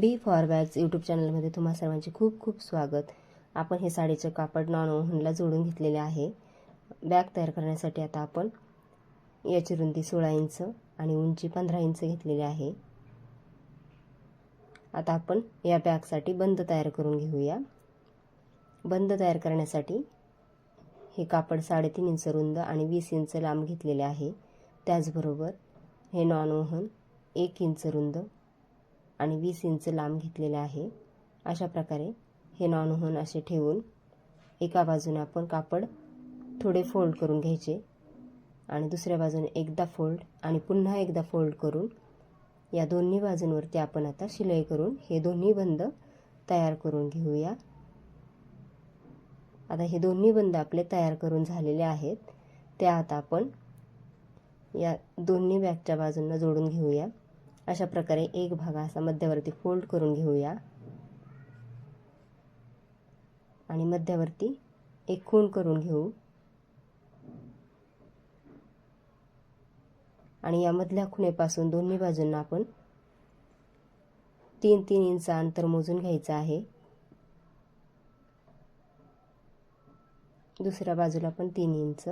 B for bags YouTube चॅनलमध्ये तुम्हा सर्वांचे खूप खूप स्वागत. आपण हे साडीचं कापड नॉन ओव्हनला जोडून घेतलेले आहे. बॅग तयार करण्यासाठी आता आपण याची रुंदी सोळा इंच आणि उंची पंधरा इंच घेतलेली आहे. आता आपण या बॅगसाठी बंद तयार करून घेऊया. बंद तयार करण्यासाठी हे कापड साडेतीन इंच रुंद आणि वीस इंच लांब घेतलेले आहे. त्याचबरोबर हे नॉन ओव्हन एक इंच रुंद आणि वीस इंच लांब घेतलेले आहे. अशा प्रकारे हे नॉन ओव्हन असे ठेवून एका बाजूने आपण कापड थोडे फोल्ड करून घ्यायचे आणि दुसऱ्या बाजूने एकदा फोल्ड आणि पुन्हा एकदा फोल्ड करून या दोन्ही बाजूंवरती आपण आता शिलाई करून हे दोन्ही बंद तयार करून घेऊया. आता हे दोन्ही बंद आपले तयार करून झालेले आहेत. त्या आता आपण या दोन्ही बॅगच्या बाजूंना जोडून घेऊया. अशा प्रकारे एक भाग असा मध्यावरती फोल्ड करून घेऊया. आणि मध्यावरती एक खूण करून घेऊ. आणि या मधल्या खुणेपासून दोन्ही बाजूंना आपण तीन तीन इंच अंतर मोजून घ्यायचं आहे. दुसऱ्या बाजूला पण तीन इंच.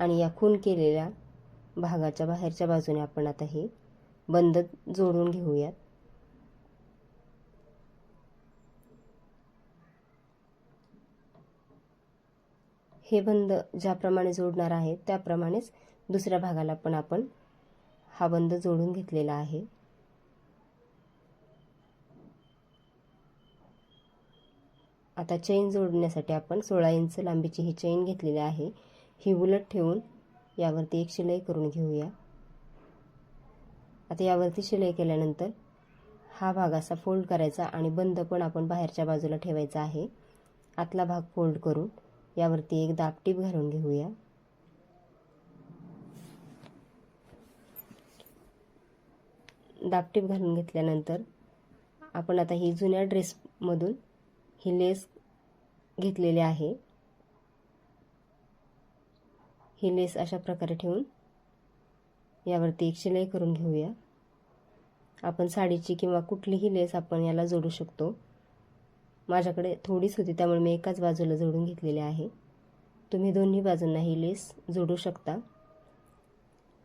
आणि या खून केलेल्या भागाच्या बाहेरच्या बाजूने आपण आता हे बंद जोडून घेऊयात. हे बंद ज्याप्रमाणे जोडणार आहे त्याप्रमाणेच दुसऱ्या भागाला पण आपण हा बंद जोडून घेतलेला आहे. आता चेन जोडण्यासाठी आपण सोळा इंच लांबीची ही चेन घेतलेली आहे. ही उलट ठेवून यावरती एक शिलाई करून घेऊया. आता यावरती शिलाई केल्यानंतर हा भाग असा फोल्ड करायचा आणि बंद पण आपण बाहेरच्या बाजूला ठेवायचा आहे. आतला भाग फोल्ड करून यावरती एक दापटीप घालून घेऊया. दापटीप घालून घेतल्यानंतर आपण आता ही जुन्या ड्रेसमधून ही लेस घेतलेली आहे. ही लेस अशा प्रकारे ठेवून यावरती एक शिलाई करून घेऊया. आपण साडीची किंवा कुठलीही लेस आपण याला जोडू शकतो. माझ्याकडे थोडीच होती त्यामुळे मी एकाच बाजूला जोडून घेतलेली आहे. तुम्ही दोन्ही बाजूंना ही लेस जोडू शकता.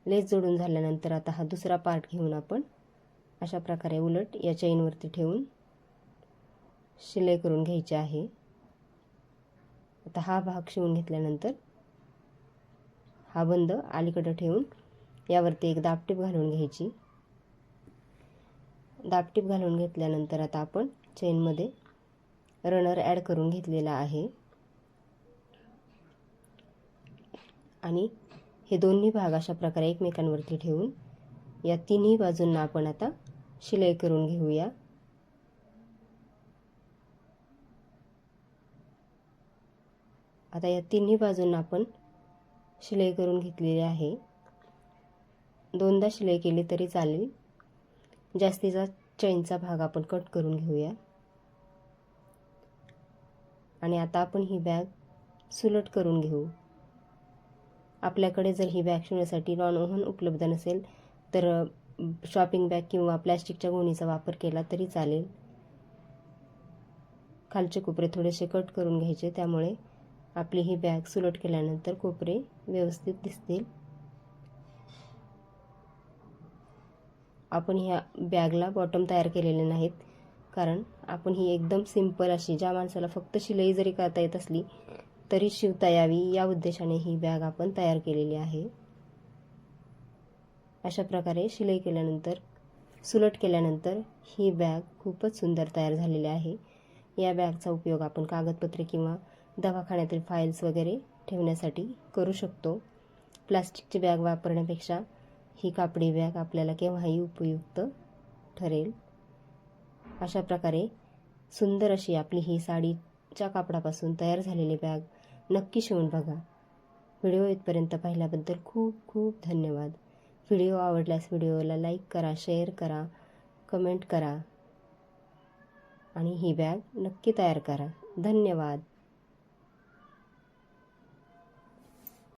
लेस जोडून झाल्यानंतर आता हा दुसरा पार्ट घेऊन आपण अशा प्रकारे उलट या चेनवरती ठेवून शिलाई करून घ्यायची आहे. आता हा भाग शिवून घेतल्यानंतर हा बंद अलीकडं ठेवून यावरती एक दापटीप घालून घ्यायची. दापटीप घालून घेतल्यानंतर आता आपण चेनमध्ये रनर ॲड करून घेतलेला आहे. आणि हे दोन्ही भाग अशा प्रकारे एकमेकांवरती ठेवून या तिन्ही बाजूंना आपण आता शिलाई करून घेऊया. आता या तिन्ही बाजूंना आपण शिलाई करून घेतलेली आहे. दोनदा शिलाई केली तरी चालेल. जास्तीचा चैनचा भाग आपण कट करून घेऊया. आणि आता आपण ही बॅग सुलट करून घेऊ. आपल्याकडे जर ही बॅग शिवण्यासाठी नॉन ओव्हन उपलब्ध नसेल तर शॉपिंग बॅग किंवा प्लॅस्टिकच्या गोणीचा वापर केला तरी चालेल. खालचे कोपरे थोडेसे कट करून घ्यायचे त्यामुळे आपली ही बॅग सुलट केल्यानंतर कोपरे व्यवस्थित दिसतील. आपण ह्या बॅगला बॉटम तयार केलेले नाहीत कारण आपण ही एकदम सिंपल अशी ज्या माणसाला फक्त शिलाई जरी करता येत असली तरी शिवता यावी या उद्देशाने ही बॅग आपण तयार केलेली आहे. अशा प्रकारे शिलाई केल्यानंतर सुलट केल्यानंतर ही बॅग खूपच सुंदर तयार झालेली आहे. या बॅगचा उपयोग आपण कागदपत्रे किंवा दवाखान्यातील फाईल्स वगैरे ठेवण्यासाठी करू शकतो. प्लास्टिकची बॅग वापरण्यापेक्षा ही कापडी बॅग आपल्याला केव्हाही उपयुक्त ठरेल. अशा प्रकारे सुंदर अशी आपली ही साडीच्या कापडापासून तयार झालेली बॅग नक्की शिवून बघा. व्हिडिओ इथपर्यंत पाहिल्याबद्दल खूप खूप धन्यवाद. व्हिडिओ आवडल्यास व्हिडिओला लाईक करा शेअर करा कमेंट करा आणि ही बॅग नक्की तयार करा. धन्यवाद.